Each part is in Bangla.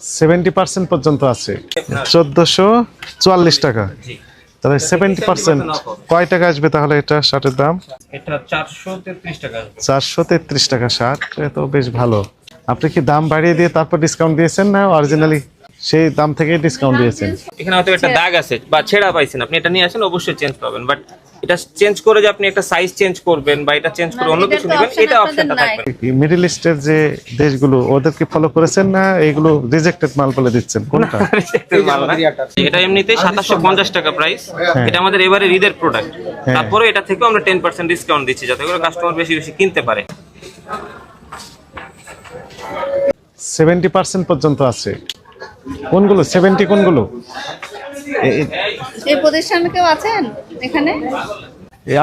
সেভেন্টি পার্সেন্ট পর্যন্ত আছে। চোদ্দশো চুয়াল্লিশ টাকা। জি। তাহলে সেভেন্টি পার্সেন্ট কয় টাকা আসবে তাহলে এটা শার্টের দাম? এটা চারশো তেত্রিশ টাকা চারশো তেত্রিশ টাকা শার্ট এ তো বেশ ভালো। আপনি কি দাম বাড়িয়ে দিয়ে তারপর ডিসকাউন্ট দিয়েছেন না অরিজিনালি সেই দাম থেকে ডিসকাউন্ট দিয়েছেন? এখানে হয়তো একটা দাগ আছে বা ছেঁড়া পাইছেন। আপনি এটা নিয়ে আসেন অবশ্যই চেঞ্জ পাবেন। বাট এটা চেঞ্জ করে যে আপনি একটা সাইজ চেঞ্জ করবেন বা এটা চেঞ্জ করে অন্য কিছু নেবেন এটা অপশনটা থাকবে। মিডল ইস্টের যে দেশগুলো ওদেরকে ফলো করেছেন না? এগুলো রিজেক্টেড মাল বলে দিচ্ছেন? কোনটা? মাল না। এটা এমনিতে সাতাশশো পঞ্চাশ টাকা প্রাইস এটা আমাদের এবারে ঈদের প্রোডাক্ট তারপরে এটা থেকেও আমরা টেন পার্সেন্ট ডিসকাউন্ট দিচ্ছি যাতে করে কাস্টমার বেশি বেশি কিনতে পারে। সেভেন্টি পার্সেন্ট পর্যন্ত আছে। কোনগুলো? সেভেন্টি কোনগুলো? এ- এ- এই প্রতিষ্ঠানে কেউ আছেন এখানে?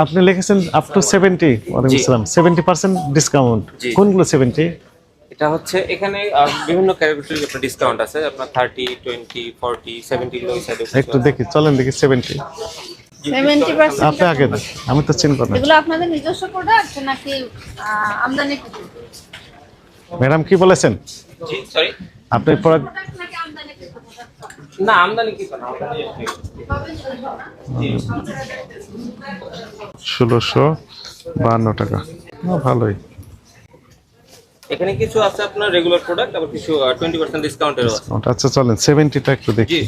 আপনি লিখেছেন আপ টু সেভেন্টি ওয়ালাইকুম আসসালাম। সেভেন্টি পার্সেন্ট ডিসকাউন্ট কোনগুলো সেভেন্টি এটা হচ্ছে এখানে বিভিন্ন ক্যাটাগরির আপনার ডিসকাউন্ট আছে। আপনার থার্টি টোয়েন্টি ফোরটি সেভেন্টি সাইডে একটু দেখি চলেন দেখি সেভেন্টি আপনি আগে দেন আমি তো চিনব না। এগুলো আপনাদের নিজস্ব প্রোডাক্ট নাকি আহ, আমদানি ম্যাডাম কি বলেছেন? জি সরি আপনি প্রোডাক্ট আমদানি না আমদানি কি না আমদানি ষোলোশো বাহান্ন টাকা। না, ভালোই। এখানে কিছু আছে আপনার রেগুলার প্রোডাক্ট আবার কিছু টোয়েন্টি পার্সেন্ট ডিসকাউন্টেরও আছে। আচ্ছা চলেন সেভেন্টিটা একটু জি দেখি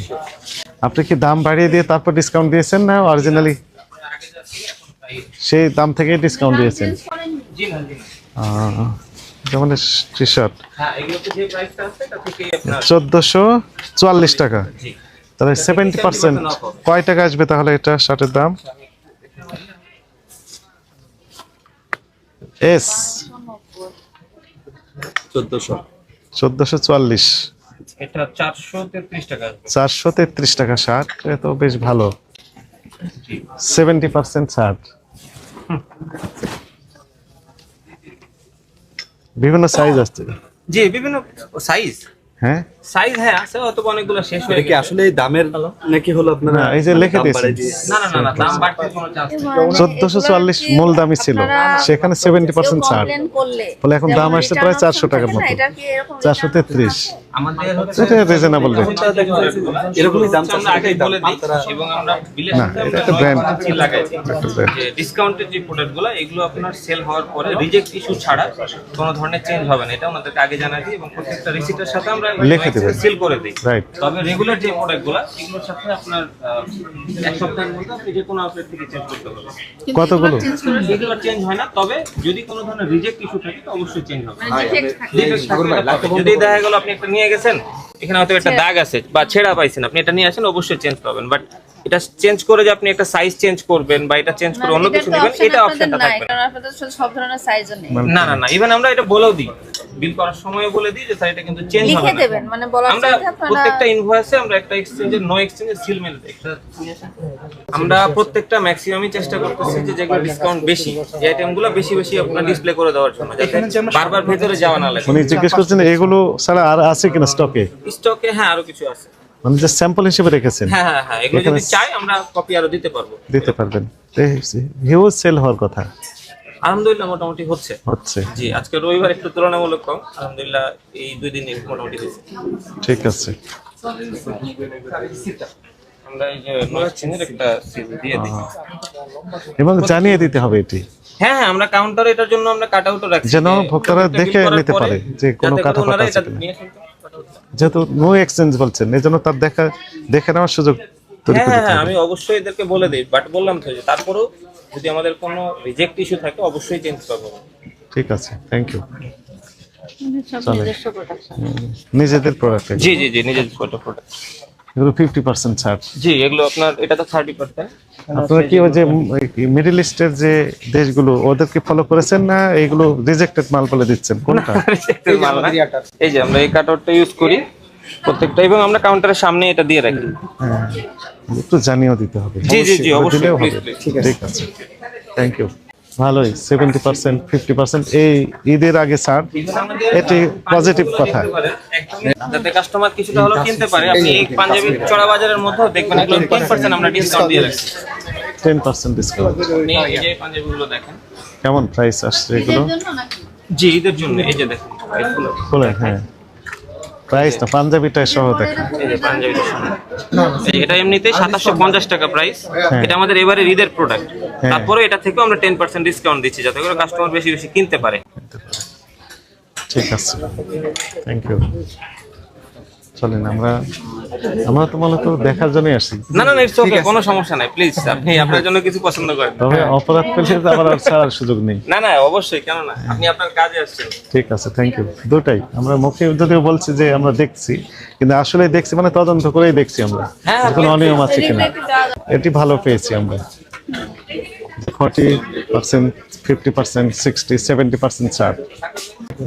আপনি কি দাম বাড়িয়ে দিয়ে তারপর ডিসকাউন্ট দিয়েছেন না অরিজিনালি সেই দাম থেকে ডিসকাউন্ট দিয়েছেন? জি না জি যেমন টি শার্ট চোদ্দোশো চুয়াল্লিশ টাকা। তাহলে সেভেন্টি পার্সেন্ট কয় টাকা আসবে তাহলে এটা শার্টের দাম? এস চোদ্দশো। চুয়াল্লিশ। চারশো তেত্রিশ টাকা শার্ট তো বেশ ভালো। সেভেন্টি পার্সেন্ট শার্ট বিভিন্ন সাইজ আসছে। জি বিভিন্ন সাইজ হ্যাঁ? সাইজ হ্যাঁ আছে অথবা অনেকগুলো শেষ হয়ে গেছে। আসলে দামের নাকি হলো আপনারা এই যে লিখে দাম দিয়েছেন। না না না না দাম বাড়তে কোনো চান্স নেই। চোদ্দশো চুয়াল্লিশ মূল দামই ছিল। সেখানে সেভেন্টি পার্সেন্ট ছাড়। ফলে এখন দাম আসছে প্রায় চারশো টাকার মতো। চারশো তেত্রিশ। আমাদের হচ্ছে এটা রিজনেবল রেট এরকমই দাম আমরা আগে বলে দিই এবং আমরা বিলের সাথে একটা। চিল লাগাইছি একটা যে ডিসকাউন্টের যে প্রোডাক্টগুলো এগুলো আপনার সেল হওয়ার পরে রিজেক্ট ইস্যু ছাড়া কোনো ধরনের চেঞ্জ হবে না। এটা ওনাদেরকে আগে জানাই দিই এবং প্রত্যেকটা রিসিটের সাথে আমরা লিখে দিবেন। সিল করে দিই। রাইট তবে রেগুলার যে প্রোডাক্টগুলো এগুলোর সাথে আপনার এক সপ্তাহের মধ্যে আপনি যে কোনো আপডেট থেকে চেঞ্জ করতে পারবেন। কতগুলো? এগুলো চেঞ্জ হয় না তবে যদি কোনো ধরনের রিজেক্ট ইস্যু থাকে তো অবশ্যই চেঞ্জ হবে। মানে পাবেন। যদি দেখা গেল আপনি একটা নিয়ে গেছেন এখানে হয়তো একটা দাগ আছে বা ছেঁড়া পাইছেন আপনি এটা নিয়ে আসেন অবশ্যই চেঞ্জ পাবেন। বাট এটা চেঞ্জ করে যে আপনি একটা সাইজ চেঞ্জ করবেন বা এটা চেঞ্জ করে অন্য কিছু নেবেন এটা অপশনটা থাকবে না। আপনাদের সব ধরনের সাইজও নেই। না না না ইভেন আমরা এটা বলেও দিই বিল করার সময় বলে দিই যে স্যার এটা কিন্তু চেঞ্জ হবে লিখে দেবেন মানে বলার আমরা আপনারা প্রত্যেকটা ইনভয়েসে আমরা একটা এক্সচেঞ্জের নো এক্সচেঞ্জের সিল মেরে দিই। আমরা প্রত্যেকটা ম্যাক্সিমামই চেষ্টা করতেছি যে যেগুলো ডিসকাউন্ট বেশি যে আইটেমগুলো বেশি বেশি আপনার ডিসপ্লে করে দেওয়ার জন্য যাতে বারবার ভেতরে যাওয়া না লাগে। উনি জিজ্ঞেস করছেন এগুলো ছাড়া আর আছে কিনা স্টকে স্টকে হ্যাঁ আরও কিছু আছে। মানে যে স্যাম্পল হিসেবে রেখেছেন। হ্যাঁ হ্যাঁ হ্যাঁ এগুলো যদি চাই আমরা কপি আরও দিতে পারব। দিতে পারবেন। হিউজ সেল হওয়ার কথা। আলহামদুলিল্লাহ মোটামুটি হচ্ছে। হচ্ছে। জি আজকে রবিবার একটু তুলনামূলক কম। আলহামদুলিল্লাহ এই দুই দিন মোটামুটি হয়েছে। ঠিক আছে। আমরা এই যে নয়েজ একটা সিল দিয়ে দিই। এবং জানিয়ে দিতে হবে এটি। হ্যাঁ হ্যাঁ আমরা কাউন্টারে এটার জন্য আমরা কাট আউটও রাখছি। যেন ভোক্তারা দেখে নিতে পারে যে কোনো কাটাফাট ওনারা আছে যেহেতু নো এক্সচেঞ্জ বলছেন এই জন্য তার দেখা দেখে নেওয়ার সুযোগ তৈরি হ্যাঁ হ্যাঁ হ্যাঁ আমি অবশ্যই এদেরকে বলে দিই বাট বললাম তো যে তারপরেও যদি আমাদের কোনো রিজেক্ট ইস্যু থাকে অবশ্যই চেঞ্জ করব। ঠিক আছে থ্যাংক ইউ চলে। নিজেদের প্রোডাক্ট জি জি জি ফটো প্রোডাক্ট এগুলো ফিফটি পার্সেন্ট ছাড়। জি এগুলো আপনার এটা তো থার্টি পার্সেন্ট আপনারা কি ওই যে মিডল ইস্টের যে দেশগুলো ওদেরকে ফলো করেছেন না এইগুলো রিজেক্টেড মাল বলে দিচ্ছেন? কোনটা? এই যে আমরা এই কাটারটা ইউজ করি প্রত্যেকটা এবং আমরা কাউন্টারের সামনে এটা দিয়ে রাখি। হ্যাঁ একটু জানিয়েও দিতে হবে। জি, জি, জি, অবশ্যই. ঠিক আছে। থ্যাংক ইউ ভালোই সেভেন্টি পার্সেন্ট ফিফটি পার্সেন্ট এই ঈদের আগে ছাড়। এটি পজিটিভ কথা। যাতে কাস্টমার কিছুটা হলেও কিনতে পারে। আপনি এই পাঞ্জাবি চড়া বাজারের মধ্যে দেখবেন এগুলো টেন পার্সেন্ট আমরা ডিসকাউন্ট দিয়ে রাখছি। টেন পার্সেন্ট ডিসকাউন্ট এই পাঞ্জাবিগুলো দেখেন। কেমন প্রাইস আসছে এগুলো? জন্য জি ঈদের জন্য। এই যে দেখেন। হ্যাঁ। প্রাইস না পাঞ্জাবিটা সহ দেখা। এই যে পাঞ্জাবিটা শুনুন। এই এটা এমনিতেই সাতাশশো পঞ্চাশ টাকা প্রাইস হ্যাঁ। এটা আমাদের এবারে ঈদের প্রোডাক্ট তারপরে এটা থেকেও আমরা টেন পার্সেন্ট ডিসকাউন্ট দিচ্ছি যাতে করে কাস্টমার বেশি বেশি কিনতে পারে। ঠিক আছে। থ্যাংক ইউ চলেন আমরা আমরা তো মূলত দেখার জন্যই আসছি না না ইটস ওকে কোনো সমস্যা নাই প্লিজ আপনি আপনার জন্য কিছু পছন্দ করেন। তবে অপরাধ পেলে তো আবার আর ছাড়ার সুযোগ নেই। না না অবশ্যই কেন না আপনি আপনার কাজে আসছেন। ঠিক আছে থ্যাংক ইউ দুটাই আমরা মুখে যদিও বলছি যে আমরা দেখছি কিন্তু আসলে দেখছি মানে তদন্ত করেই দেখছি আমরা। হ্যাঁ, কোনো অনিয়ম আছে কিনা? এটি ভালো পেয়েছি আমরা। Forty percent fifty percent sixty seventy percent ছাড়।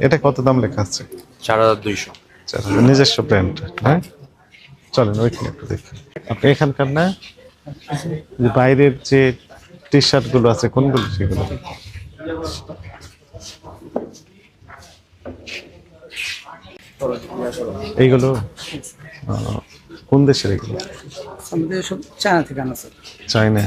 এটা কত দাম লেখা আছে? চার হাজার দুইশো। আচ্ছা, নিজস্ব ব্র্যান্ড হ্যাঁ চলেন ওইখানে একটু দেখি। আপনি এখানকার না? যে বাইরের যে টি শার্টগুলো আছে কোনগুলো সেগুলো? এইগুলো? কোন দেশের এগুলো? আমাদের সব চায়না থেকে আনা স্যার চাইনা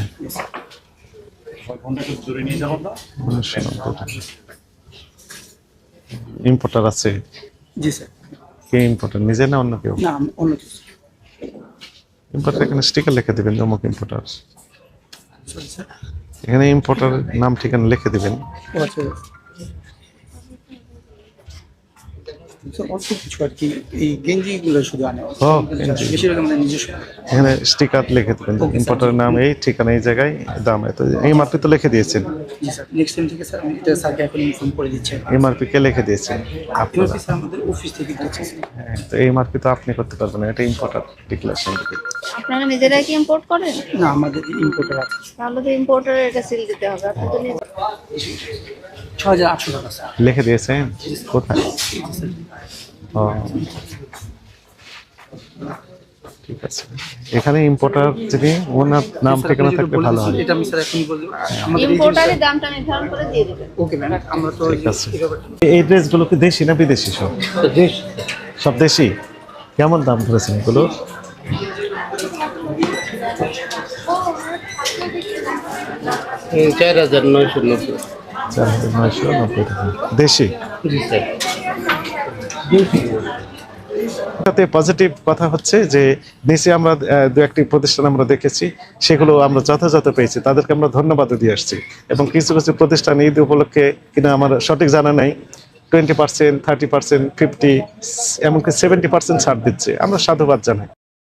ইম্পোর্টার আছে? জি স্যার কে ইম্পোর্টার নিজে না অন্য কেউ? না অন্য ইম্পোর্টার এখানে স্টিকার লিখে দিবেন অমুক ইম্পোর্টার এখানে ইম্পোর্টার নাম ঠিকানা লিখে দিবেন। আচ্ছা স্যার অল্প কিছু আর কি এই গেঞ্জিগুলো শুধু আনে বেশিরভাগ আমাদের নিজস্ব। এখানে স্টিকার লিখে দেবেন ইম্পোর্টারের নাম এই ঠিকানা এই জায়গায় দাম এত। এমআরপি তো লিখে দিয়েছেন। জি স্যার নেক্সট টাইম থেকে স্যার আমি এটা স্যারকে এখন ইনফর্ম করে দিচ্ছি এমআরপি কে। লিখে দিয়েছেন। আপনারা এমআরপি স্যার আমাদের অফিস থেকে দিচ্ছে হ্যাঁ, তো এমআরপি তো আপনি করতে পারবেন না এটা ইম্পোর্টার ডিক্লারেশন আপনারা নিজেরা কি ইম্পোর্ট করেন? না আমাদের ইম্পোর্টার আছে। তাহলে তো ইম্পোর্টারের এটা সিল দিতে হবে আপনি তো নিজে ছ হাজার আটশো টাকা স্যার লিখে দিয়েছেন? কোথায়? ঠিক আছে। এখানে ইম্পোর্টার যিনি ওনার নাম ঠিকানা থাকলে ভালো হয়। এটা আমি স্যার এখন আমাদের ইম্পোর্টারের দামটা নির্ধারণ করে দিয়ে দিবেন। ওকে ম্যাম আমরা তো এই ড্রেসগুলো কি দেশি না বিদেশি সব? দেশ। সব দেশি? কেমন দাম ধরেছেন এগুলো? চার হাজার নয়শো নব্বই। চার হাজার নয়শো নব্বই টাকা। দেশি? জি স্যার তাতে পজিটিভ কথা হচ্ছে যে, নিচে আমরা দু একটি প্রতিষ্ঠান আমরা দেখেছি, সেগুলো আমরা যথাযথ পেয়েছি। তাদেরকে আমরা ধন্যবাদ দিয়ে আসছি। এবং কিছু কিছু প্রতিষ্ঠান ঈদ উপলক্ষে কিনা আমার সঠিক জানা নাই twenty percent thirty percent fifty এমনকি সেভেন্টি পার্সেন্ট ছাড় দিচ্ছে। আমরা সাধুবাদ জানাই।